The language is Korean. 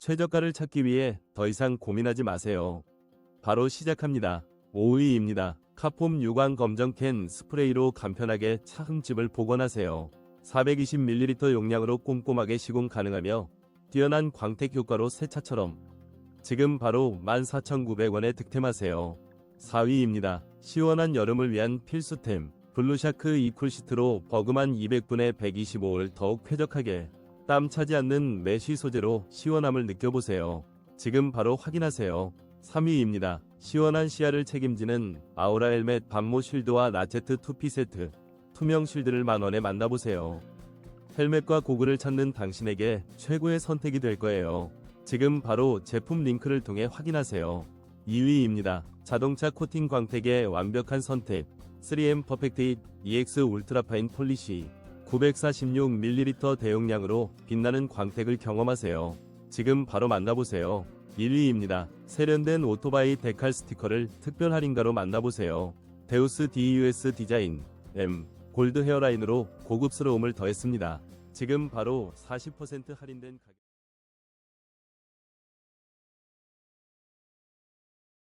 최저가를 찾기 위해 더 이상 고민하지 마세요. 바로 시작합니다. 5위입니다. 카폼 유광 검정 캔 스프레이로 간편하게 차 흠집을 복원하세요. 420ml 용량으로 꼼꼼하게 시공 가능하며 뛰어난 광택 효과로 새 차처럼 지금 바로 14,900원에 득템하세요. 4위입니다. 시원한 여름을 위한 필수템 블루샤크 이쿨시트로 버금한 200분의 125를 더욱 쾌적하게 땀 차지 않는 메쉬 소재로 시원함을 느껴보세요. 지금 바로 확인하세요. 3위입니다. 시원한 시야를 책임지는 아우라 헬멧 반모 쉴드와 나체트 투피 세트 투명 쉴드를 만원에 만나보세요. 헬멧과 고글을 찾는 당신에게 최고의 선택이 될 거예요. 지금 바로 제품 링크를 통해 확인하세요. 2위입니다. 자동차 코팅 광택의 완벽한 선택 3M 퍼펙트 잇 EX 울트라파인 폴리시 946ml 대용량으로 빛나는 광택을 경험하세요. 지금 바로 만나보세요. 1위입니다. 세련된 오토바이 데칼 스티커를 특별 할인가로 만나보세요. 데우스 DUS 디자인 M 골드 헤어라인으로 고급스러움을 더했습니다. 지금 바로 40% 할인된 가격